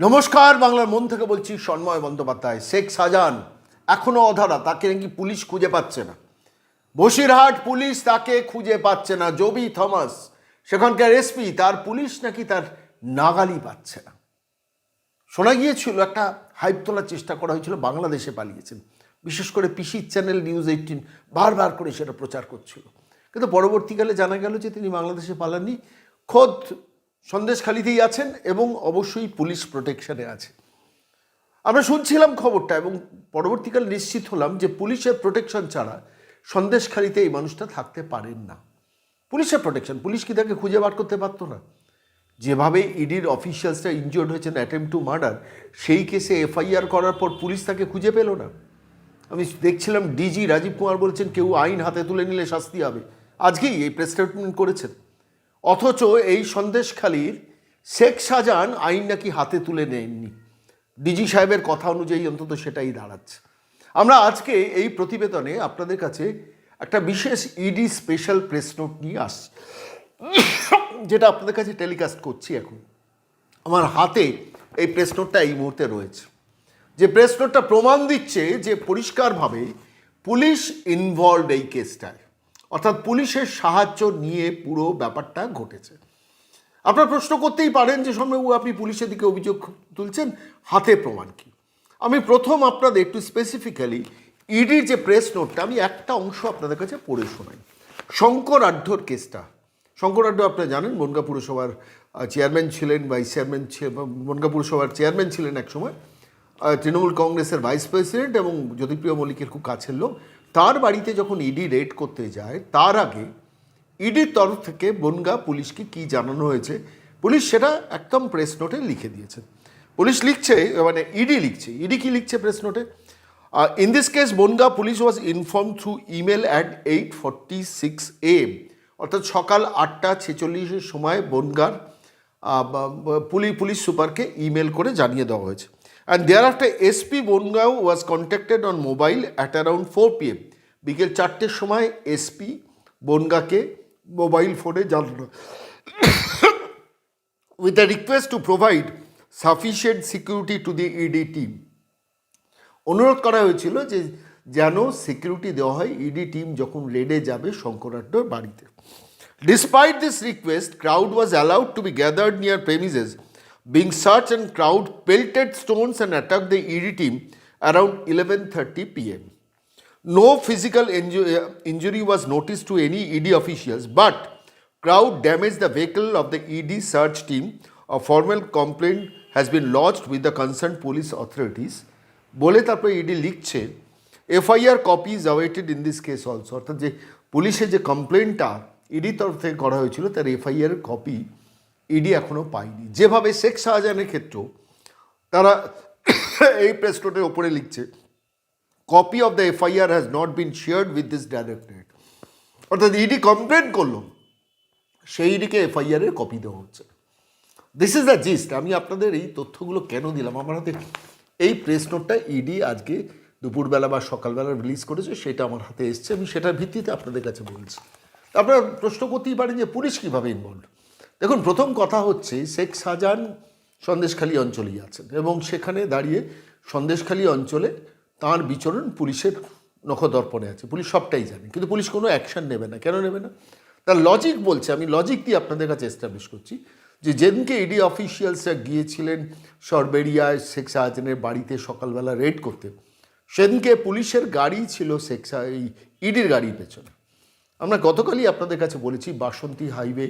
নমস্কার, বাংলার মন থেকে বলছি সন্ময় বন্দ্যোপাধ্যায়, শেখ শাহজাহান এখনও অধারা, তাকে নাকি পুলিশ খুঁজে পাচ্ছে না। বসিরহাট পুলিশ তাকে খুঁজে পাচ্ছে না, জবি থমাস, সেখানকার এসপি, তার পুলিশ নাকি তার নাগালি পাচ্ছে না। শোনা গিয়েছিল, একটা হাইপ তোলার চেষ্টা করা হয়েছিল, বাংলাদেশে পালিয়েছেন। বিশেষ করে পিসি চ্যানেল নিউজ এইটিন বারবার করে সেটা প্রচার করছিল। কিন্তু পরবর্তীকালে জানা গেল যে তিনি বাংলাদেশে পালাননি। খোদ সন্দেশখালিতেই আছেন এবং অবশ্যই পুলিশ প্রোটেকশনে আছে। আমরা শুনছিলাম খবরটা এবং পরবর্তীকালে নিশ্চিত হলাম যে পুলিশের প্রোটেকশন ছাড়া সন্দেশখালিতে এই মানুষটা থাকতে পারেন না। পুলিশের প্রোটেকশন পুলিশ কি তাকে খুঁজে বার করতে পারতো না? যেভাবে ইডির অফিসিয়ালসরা ইনজিওর্ড হয়েছেন অ্যাটেম্প টু মার্ডার সেই কেসে এফআইআর করার পর পুলিশ তাকে খুঁজে পেল না। আমি দেখছিলাম ডিজি রাজীব কুমার বলছেন, কেউ আইন হাতে তুলে নিলে শাস্তি হবে। আজকেই এই প্রেস করেছেন। অথচ এই সন্দেশখালির শেখ শাহজাহান আইন নাকি হাতে তুলে নেননি। ডিজি সাহেবের কথা অনুযায়ী অন্তত সেটাই দাঁড়াচ্ছে। আমরা আজকে এই প্রতিবেদনে আপনাদের কাছে একটা বিশেষ ইডি স্পেশাল প্রেস নোট নিয়ে আসছি, যেটা আপনাদের কাছে টেলিকাস্ট করছি এখন। আমার হাতে এই প্রেস নোটটা এই মুহূর্তে রয়েছে। যে প্রেস নোটটা প্রমাণ দিচ্ছে যে পরিষ্কারভাবে পুলিশ ইনভলভ এই কেসটায় অর্থাৎ পুলিশের সাহায্য নিয়ে পুরো ব্যাপারটা ঘটেছে। আপনার প্রশ্ন করতেই পারেন যে সম্ভব আপনি পুলিশের দিকে অভিযোগ তুলছেন? হাতে প্রমাণ কি? আমি প্রথম আপনাদের একটু স্পেসিফিক্যালি ইডির যে প্রেস নোটটা আমি একটা অংশ আপনাদের কাছে পড়ে শোনাই। শঙ্কর আঢ্যর কেসটা। শঙ্কর আঢ্য আপনারা জানেন বনগা পুরসভার চেয়ারম্যান ছিলেন ভাইস চেয়ারম্যান বনগা পুরসভার চেয়ারম্যান ছিলেন একসময়। আহ, তৃণমূল কংগ্রেসের ভাইস প্রেসিডেন্ট এবং জ্যোতিপ্রিয় মল্লিকের খুব কাছের লোক। তার বাড়িতে যখন ইডি রেড করতে যায়, তার আগে ইডির তরফ থেকে বনগা পুলিশকে কি জানানো হয়েছে, পুলিশ সেটা একদম প্রেস নোটে লিখে দিয়েছে। পুলিশ লিখছে মানে ইডি লিখছে। ইডি কি লিখছে প্রেস নোটে in this case Bongaon police was inform through email at eight forty six AM অর্থাৎ সকাল আটটা ছেচল্লিশের সময় বনগার পুলিশ পুলিশ সুপারকে ইমেল করে জানিয়ে দেওয়া হয়েছে। And after SP Bangaon was contacted on mobile at around four PM বিকেল চারটের সময় এসপি বনগাকে মোবাইল ফোনে জানানো with a request to provide sufficient security to the ED team. অনুরোধ করা হয়েছিল যে যেন সিকিউরিটি দেওয়া হয় ইডি টিম যখন রেডে যাবে শঙ্করাড্ডর বাড়িতে। Despite this request crowd was allowed to be gathered near premises Bing search and crowd pelted stones and attack the ED team around eleven thirty PM No physical inju- uh, injury was noticed to any ED officials, but crowd damaged the vehicle of the ED search team. A formal complaint has been lodged with the concerned police authorities. বলে তারপরে ED লিখছে FIR copies awaited in this case also অর্থাৎ যে পুলিশের যে কমপ্লেনটা ED তরফ থেকে করা হয়েছিল তার এফআইআর কপি ইডি এখনও পায়নি। যেভাবে শেখ শাহজাহানের ক্ষেত্রেও তারা এই প্রেস নোটের ওপরে লিখছে copy of the FIR has not been shared with this directorate অর্থাৎ ইডি কমপ্লেন করল, সেই ইডিকে এফআইআরের কপি দেওয়া হচ্ছে। দিস ইজ দ্য জিস্ট আমি আপনাদের এই তথ্যগুলো কেন দিলাম? আমার হাতে এই প্রেস নোটটা ইডি আজকে দুপুরবেলা বা সকালবেলা রিলিজ করেছে, সেটা আমার হাতে এসছে। আমি সেটার ভিত্তিতে আপনাদের কাছে বলছি। আপনারা প্রশ্ন করতেই পারেন যে পুলিশ কীভাবে ইনভলভ দেখুন, প্রথম কথা হচ্ছে শেখ শাহজাহান সন্দেশখালী অঞ্চলেই আছেন এবং সেখানে দাঁড়িয়ে সন্দেশখালী অঞ্চলে তার বিচরণ পুলিশের নখদর্পণে আছে। পুলিশ সবটাই জানে, কিন্তু পুলিশ কোনো অ্যাকশন নেবে না। কেন নেবে না? তার লজিক বলছে, আমি লজিক দিয়ে আপনাদের কাছে এস্টাবলিশ করছি যে যেদিনকে ইডি অফিসিয়ালসরা গিয়েছিলেন সরবেরিয়ায় শেখ শাহজাহানের বাড়িতে সকালবেলা রেড করতে, সেদিনকে পুলিশের গাড়ি ছিল শেখ শাহ ইডির গাড়ির পেছনে। আমরা গতকালই আপনাদের কাছে বলেছি বাসন্তী হাইওয়ে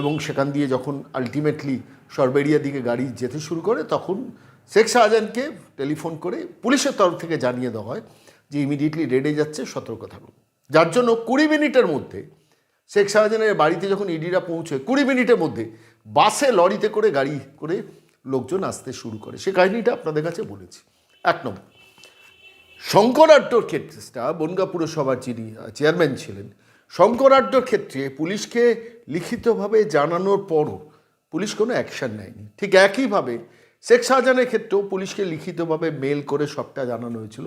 এবং সেখান দিয়ে যখন আলটিমেটলি সরবেরিয়া দিকে গাড়ি যেতে শুরু করে, তখন শেখ শাহজাহানকে টেলিফোন করে পুলিশের তরফ থেকে জানিয়ে দেওয়া হয় যে ইমিডিয়েটলি রেডে যাচ্ছে, সতর্ক থাকুন। যার জন্য কুড়ি মিনিটের মধ্যে শেখ শাহজাহানের বাড়িতে যখন ইডিরা পৌঁছয় কুড়ি মিনিটের মধ্যে বাসে লরিতে করে গাড়ি করে লোকজন আসতে শুরু করে। সে কাহিনিটা আপনাদের কাছে বলেছি। এক নম্বর শঙ্করাড্ডর ক্ষেত্রেটা বনগা পুরসভার যিনি চেয়ারম্যান ছিলেন শঙ্করাড্ডর ক্ষেত্রে পুলিশকে লিখিতভাবে জানানোর পরও পুলিশ কোনো অ্যাকশন নেয়নি। ঠিক একইভাবে শেখ শাহজাহানের ক্ষেত্রেও পুলিশকে লিখিতভাবে মেল করে সবটা জানানো হয়েছিল।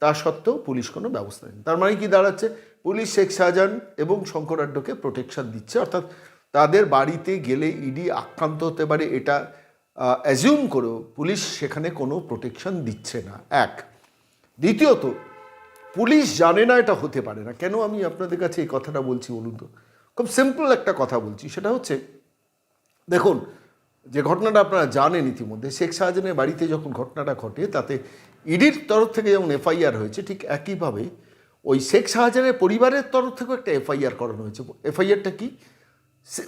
তা সত্ত্বেও পুলিশ কোনো ব্যবস্থা নেয়নি। তার মানে কি দাঁড়াচ্ছে? পুলিশ শেখ শাহজাহান এবং শঙ্করাড্ডকে প্রোটেকশন দিচ্ছে। অর্থাৎ তাদের বাড়িতে গেলে ইডি আক্রান্ত হতে পারে এটা অ্যাজিউম করেও পুলিশ সেখানে কোনো প্রোটেকশন দিচ্ছে না। এক। দ্বিতীয়ত পুলিশ জানে না এটা হতে পারে না। কেন আমি আপনাদের কাছে এই কথাটা বলছি বলুন তো? খুব সিম্পল একটা কথা বলছি। সেটা হচ্ছে, দেখুন, যে ঘটনাটা আপনারা জানেন ইতিমধ্যে, শেখ শাহজাহানের বাড়িতে যখন ঘটনাটা ঘটে, তাতে ইডির তরফ থেকে যেমন এফআইআর হয়েছে, ঠিক একইভাবে ওই শেখ শাহজাহানের পরিবারের তরফ থেকেও একটা এফআইআর করানো হয়েছে। এফআইআরটা কি?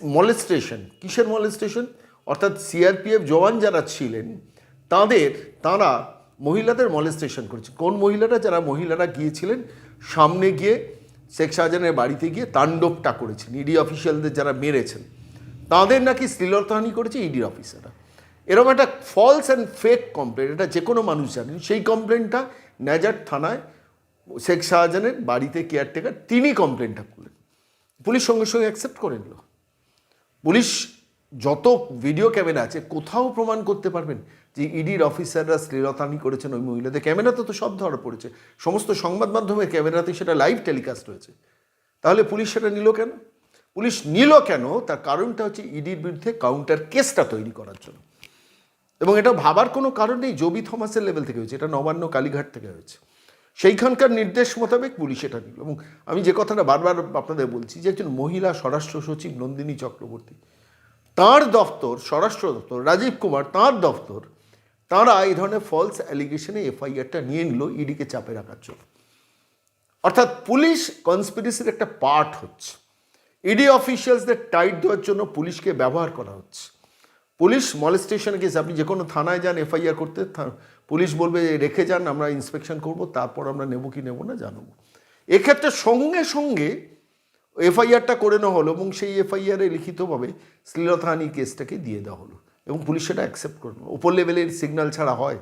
মলেস্টেশন কিসের মলেস্টেশন অর্থাৎ সিআরপিএফ জওয়ান যারা ছিলেন, তাদের, তারা মহিলাদের মলেস্টেশন করেছে। কোন মহিলারা যারা মহিলারা গিয়েছিলেন, সামনে গিয়ে শেখ শাহজাহানের বাড়িতে গিয়ে তাণ্ডবটা করেছেন। ইডি অফিসিয়ালদের যারা মেরেছেন, তাদের নাকি শ্লীলতাহানি করেছে ইডির অফিসাররা এরকম একটা ফলস অ্যান্ড ফেক কমপ্লেন এটা যে কোনো মানুষ জানেন, সেই কমপ্লেনটা ন্যাজার থানায় শেখ শাহজাহানের বাড়িতে কেয়ারটেকার তিনি কমপ্লেনটা করলেন। পুলিশ সঙ্গে সঙ্গে অ্যাকসেপ্ট করে নিল। পুলিশ যত ভিডিও ক্যামেরা আছে, কোথাও প্রমাণ করতে পারবেন। যে ইডির অফিসাররা শ্লীলতানি করেছেন ওই মহিলাদের ক্যামেরাতে তো সব ধরা পড়েছে। সমস্ত সংবাদ মাধ্যমের ক্যামেরাতে সেটা লাইভ টেলিকাস্ট হয়েছে। তাহলে পুলিশ সেটা নিল কেন? পুলিশ নিল কেন? তার কারণটা হচ্ছে ইডির বিরুদ্ধে কাউন্টার কেসটা তৈরি করার জন্য। এবং এটা ভাবার কোনো কারণ নেই জবি থমাসের লেভেল থেকে হয়েছে, এটা নবান্ন কালীঘাট থেকে হয়েছে। সেইখানকার নির্দেশ মোতাবেক পুলিশ এটা নিল। এবং আমি যে কথাটা বারবার আপনাদের বলছি যে একজন মহিলা স্বরাষ্ট্র সচিব নন্দিনী চক্রবর্তী, তার দফতর, স্বরাষ্ট্র দপ্তর রাজীব কুমার, তার দফতর তারা এই ধরনের ফলস অ্যালিগেশনে এফআইআরটা নিয়ে নিল ইডিকে চাপে রাখার জন্য। অর্থাৎ পুলিশ কনস্পিরেসির একটা পার্ট হচ্ছে। ইডি অফিসিয়ালসদের টাইট দেওয়ার জন্য পুলিশকে ব্যবহার করা হচ্ছে। পুলিশ মলেস্টেশন কেস আপনি যে কোনো থানায় যান এফআইআর করতে পুলিশ বলবে, রেখে যান, আমরা ইন্সপেকশন করব, তারপর আমরা নেব কি নেব না, জানাব। এক্ষেত্রে সঙ্গে সঙ্গে এফআইআরটা করে নেওয়া হলো এবং সেই এফআইআরে লিখিতভাবে শ্লীলতাহানি কেসটাকে দিয়ে দেওয়া হলো। এবং পুলিশ সেটা অ্যাকসেপ্ট করবে উপর লেভেলের সিগন্যাল ছাড়া হয়।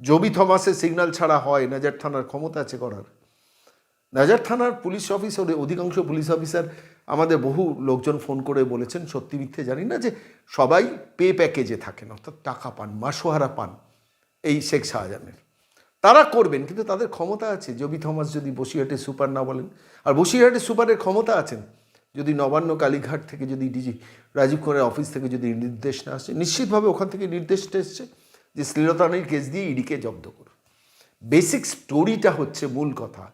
জবি থমাসের সিগন্যাল ছাড়া হয়, নাজার থানার ক্ষমতা আছে করার। নাজার থানার পুলিশ অফিসার অধিকাংশ পুলিশ অফিসার আমাদের বহু লোকজন ফোন করে বলেছেন, সত্যি মিথ্যে জানি না যে সবাই পে প্যাকেজে থাকেন, অর্থাৎ টাকা পান, মাসোহারা পান এই শেখ শাহজাহানের। তারা করবেন, কিন্তু তাদের ক্ষমতা আছে। জবি থমাস যদি বসিরহাটের সুপার না বলেন। আর বসিরহাটের সুপারের ক্ষমতা আছেন। যদি নবান্ন কালীঘাট থেকে যদি ডিজি রাজীব কুমারের অফিস থেকে যদি নির্দেশ না আসে, নিশ্চিতভাবে ওখান থেকে নির্দেশটা এসছে যে শ্লীলতানির কেস দিয়ে ইডিকে জব্দ করুন। বেসিক স্টোরিটা হচ্ছে মূল কথা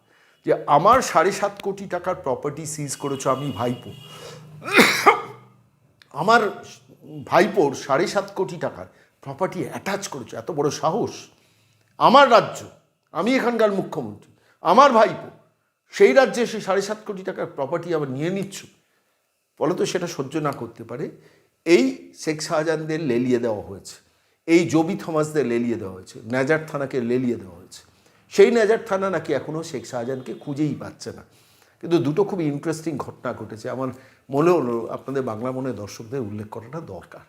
যে আমার সাড়ে সাত কোটি টাকার প্রপার্টি সিজ করেছ আমি ভাইপো। আমার ভাইপোর সাড়ে সাত কোটি টাকার প্রপার্টি অ্যাটাচ করেছ, এত বড় সাহস। আমার রাজ্য, আমি এখানকার মুখ্যমন্ত্রী, আমার ভাইপো সেই রাজ্যে সে সাড়ে সাত কোটি টাকার প্রপার্টি আবার নিয়ে নিচ্ছ। তো সেটা সহ্য না করতে পারে। এই শেখ শাহজাহানদের লেলিয়ে দেওয়া হয়েছে। এই জবি থমাসদের লেলিয়ে দেওয়া হয়েছে। নাজার থানাকে লেলিয়ে দেওয়া হয়েছে। সেই নাজার থানা নাকি এখনও শেখ শাহজাহানকে খুঁজেই পাচ্ছে না। কিন্তু দুটো খুব ইন্টারেস্টিং ঘটনা ঘটেছে। আমার মনে হলো আপনাদের বাংলা মনে দর্শকদের উল্লেখ করাটা দরকার।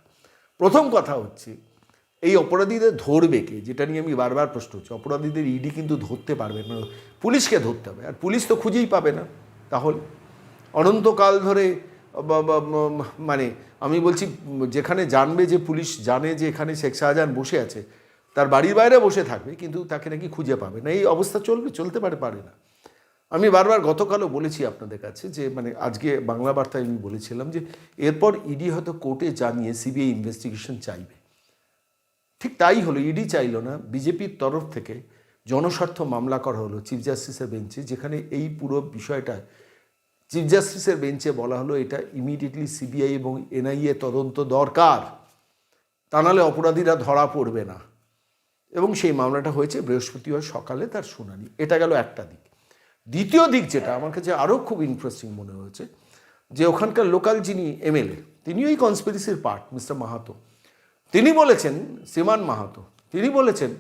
প্রথম কথা হচ্ছে এই অপরাধীদের ধরবে কে? যেটা নিয়ে আমি বারবার প্রশ্ন হচ্ছে অপরাধীদের ইডি কিন্তু ধরতে পারবে না। পুলিশকে ধরতে হবে। আর পুলিশ তো খুঁজেই পাবে না। তাহলে? অনন্তকাল ধরে মানে আমি বলছি, যেখানে জানবে যে পুলিশ জানে যে এখানে শেখ শাহজাহান বসে আছে, তার বাড়ির বাইরে বসে থাকবে, কিন্তু তাকে নাকি খুঁজে পাবে না। এই অবস্থা চলবে, চলতে পারে পারে না। আমি বারবার গতকালও বলেছি আপনাদের কাছে যে মানে আজকে বাংলা বার্তায় আমি বলেছিলাম যে, এরপর ইডি হয়তো কোর্টে জানিয়ে সিবিআই ইনভেস্টিগেশন চাইবে। ঠিক তাই হলো ইডি চাইলো না, বিজেপির তরফ থেকে জনস্বার্থ মামলা করা হলো চিফ জাস্টিসের বেঞ্চে যেখানে এই পুরো বিষয়টা চিফ জাস্টিসের বেঞ্চে বলা হলো এটা ইমিডিয়েটলি সিবিআই এবং এনআইএ তদন্ত দরকার। তা নাহলে অপরাধীরা ধরা পড়বে না। এবং সেই মামলাটা হয়েছে বৃহস্পতিবার সকালে তার শুনানি। এটা গেল একটা দিক। দ্বিতীয় দিক যেটা আমার কাছে আরও খুব ইন্টারেস্টিং মনে হয়েছে, যে ওখানকার লোকাল যিনি এমএলএ, তিনিও এই কনস্পিরেসির পার্ট মিস্টার মাহাতো তিনি বলেছেন, শ্রীমান মাহাতো, তিনি বলেছেন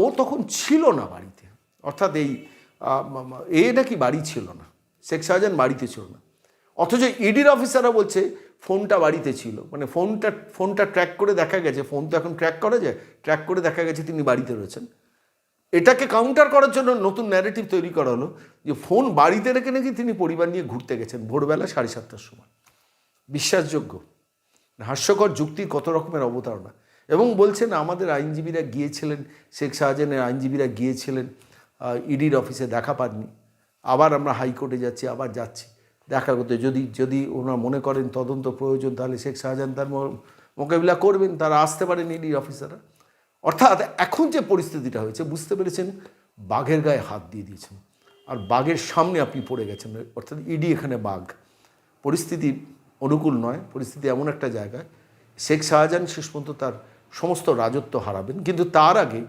ও তখন ছিল না বাড়িতে। অর্থাৎ এই এ নাকি বাড়ি ছিল না। শেখ শাহজাহান বাড়িতে ছিল না। অথচ ইডির অফিসাররা বলছে, ফোনটা বাড়িতে ছিল। মানে ফোনটা ফোনটা ট্র্যাক করে দেখা গেছে। ফোন তো এখন ট্র্যাক করা যায়। ট্র্যাক করে দেখা গেছে তিনি বাড়িতে রয়েছেন। এটাকে কাউন্টার করার জন্য নতুন ন্যারেটিভ তৈরি করা হলো যে ফোন বাড়িতে রেখে নাকি তিনি পরিবার নিয়ে ঘুরতে গেছেন ভোরবেলা সাড়ে সাতটার সময়। বিশ্বাসযোগ্য। হাস্যকর যুক্তির কত রকমের অবতারণা। এবং বলছেন আমাদের আইনজীবীরা গিয়েছিলেন, শেখ শাহজাহানের আইনজীবীরা গিয়েছিলেন ইডির অফিসে দেখা পাননি। আবার আমরা হাইকোর্টে যাচ্ছি, আবার যাচ্ছি দেখা করতে। যদি যদি ওনারা মনে করেন তদন্ত প্রয়োজন, তাহলে শেখ শাহজাহান তার মোকাবিলা করবেন, তারা আসতে পারেন ইডি অফিসাররা। অর্থাৎ এখন যে পরিস্থিতিটা হয়েছে, বুঝতে পেরেছেন? বাঘের গায়ে হাত দিয়ে দিয়েছেন। আর বাঘের সামনে আপনি পড়ে গেছেন, অর্থাৎ ইডি এখানে বাঘ। পরিস্থিতি অনুকূল নয়, পরিস্থিতি এমন একটা জায়গায়। শেখ শাহজাহান শেষ পর্যন্ত তার সমস্ত রাজত্ব হারাবেন। কিন্তু তার আগে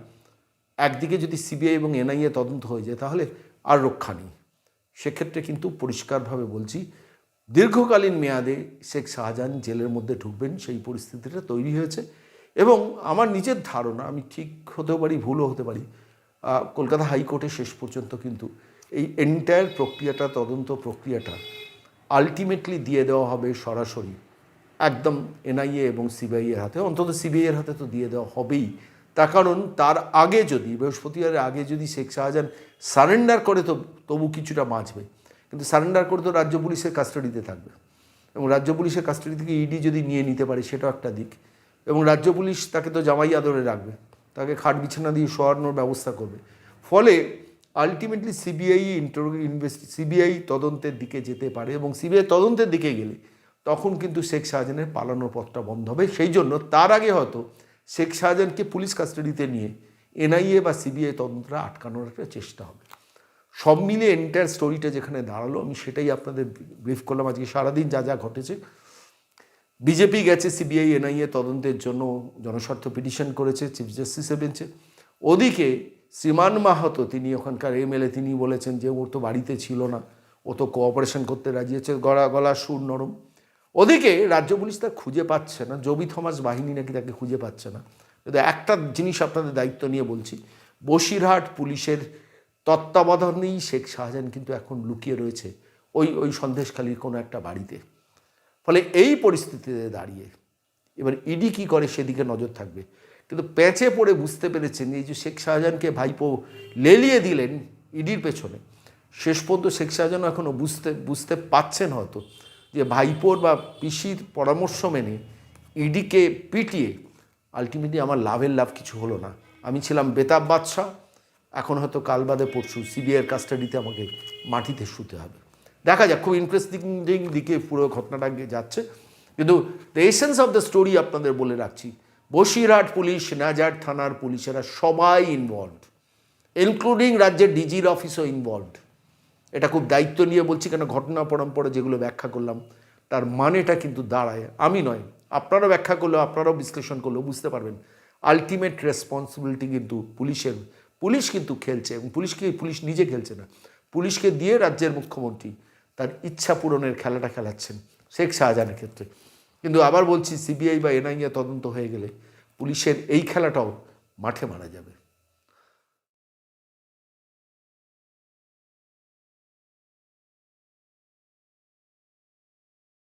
একদিকে যদি সিবিআই এবং এনআইএ তদন্ত হয়ে যায়, তাহলে আর রক্ষা নেই। সেক্ষেত্রে কিন্তু পরিষ্কারভাবে বলছি, দীর্ঘকালীন মেয়াদে শেখ শাহজাহান জেলের মধ্যে ঢুকবেন, সেই পরিস্থিতিটা তৈরি হয়েছে। এবং আমার নিজের ধারণা, আমি ঠিক হতেও পারি, ভুলও হতে পারি কলকাতা হাইকোর্টে শেষ পর্যন্ত কিন্তু এই এন্টায়ার প্রক্রিয়াটা, তদন্ত প্রক্রিয়াটা আলটিমেটলি দিয়ে দেওয়া হবে সরাসরি। একদম এনআইএ এবং সিবিআই এর হাতে, অন্তত সিবিআই এর হাতে তো দিয়ে দেওয়া হবেই। তার কারণ, তার আগে যদি বৃহস্পতিবারের আগে যদি শেখ শাহজাহান সারেন্ডার করে তো তবু কিছুটা বাঁচবে। কিন্তু সারেন্ডার করে তো রাজ্য পুলিশের কাস্টাডিতে থাকবে। এবং রাজ্য পুলিশের কাস্টাডি থেকে ইডি যদি নিয়ে নিতে পারে, সেটাও একটা দিক। এবং রাজ্য পুলিশ তাকে তো জামাই আদরে রাখবে। তাকে খাট বিছানা দিয়ে শোয়ানোর ব্যবস্থা করবে। ফলে আলটিমেটলি সিবিআই ইনভেস্ট সিবিআই তদন্তের দিকে যেতে পারে এবং সিবিআই তদন্তের দিকে গেলে তখন কিন্তু শেখ শাহজাহানের পালানোর পথটা বন্ধ হবে। সেই জন্য তার আগে হয়তো শেখ শাহজাহানকে পুলিশ কাস্টাডিতে নিয়ে এনআইএ বা সিবিআই তদন্তটা আটকানোর একটা চেষ্টা হবে। সব মিলে এন্টায়ার স্টোরিটা যেখানে দাঁড়াল, আমি সেটাই আপনাদের ব্রিফ করলাম। আজকে সারাদিন যা যা ঘটেছে বিজেপি গেছে সিবিআই এনআইএ তদন্তের জন্য, জনস্বার্থ পিটিশন করেছে চিফ জাস্টিসের বেঞ্চে ওদিকে শ্রীমান মাহাতো, তিনি ওখানকার এমএলএ, তিনি বলেছেন যে ওর তো বাড়িতে ছিল না। ও তো কোঅপারেশন করতে রাজি আছে, গলা গলা সুর নরম। ওদিকে রাজ্য পুলিশ তা খুঁজে পাচ্ছে না, জবি থমাস বাহিনী নাকি তাকে খুঁজে পাচ্ছে না। কিন্তু একটা জিনিস আপনাদের দায়িত্ব নিয়ে বলছি, বসিরহাট পুলিশের তত্ত্বাবধানেই শেখ শাহজাহান কিন্তু এখন লুকিয়ে রয়েছে ওই ওই সন্দেশখালীর কোনো একটা বাড়িতে। ফলে এই পরিস্থিতিতে দাঁড়িয়ে এবার ইডি কি করে সেদিকে নজর থাকবে? কিন্তু প্যাঁচে পড়ে বুঝতে পেরেছেন এই যে শেখ শাহজাহানকে ভাইপো লেলিয়ে দিলেন ইডির পেছনে। শেষ পর্যন্ত শেখ শাহজাহান এখনও বুঝতে বুঝতে পাচ্ছেন হয়তো যে ভাইপোর বা পিসির পরামর্শ মেনে ইডিকে পিটিয়ে আলটিমেটলি আমার লাভের লাভ কিছু হলো না। আমি ছিলাম বেতাব বাদশাহ, এখন হয়তো কাল বাদে পরশু সিবিআইয়ের কাস্টাডিতে আমাকে মাটিতে শুতে হবে। দেখা যাক, খুব ইন্টারেস্টিং দিকে পুরো ঘটনাটা যাচ্ছে। কিন্তু the essence of the story আপনাদের বলে রাখছি বসিরহাট পুলিশ, নাজার থানার পুলিশেরা সবাই ইনভলভ ইনক্লুডিং রাজ্যের ডিজির অফিসও ইনভলভ এটা খুব দায়িত্ব নিয়ে বলছি কেন, ঘটনা পরম্পরা যেগুলো ব্যাখ্যা করলাম, তার মানেটা কিন্তু দাঁড়ায়। আমি নয়, আপনারাও ব্যাখ্যা করলেও আপনারাও বিশ্লেষণ করলেও বুঝতে পারবেন। আলটিমেট রেসপন্সিবিলিটি কিন্তু পুলিশের, পুলিশ কিন্তু খেলছে, এবং পুলিশকে, পুলিশ নিজে খেলছে না। পুলিশকে দিয়ে রাজ্যের মুখ্যমন্ত্রী তার ইচ্ছা পূরণের খেলাটা খেলাচ্ছেন, শেখ শাহজাহানের ক্ষেত্রে। কিন্তু আবার বলছি সিবিআই বা এনআইএ তদন্ত হয়ে গেলে পুলিশের এই খেলাটাও মাঠে মারা যাবে।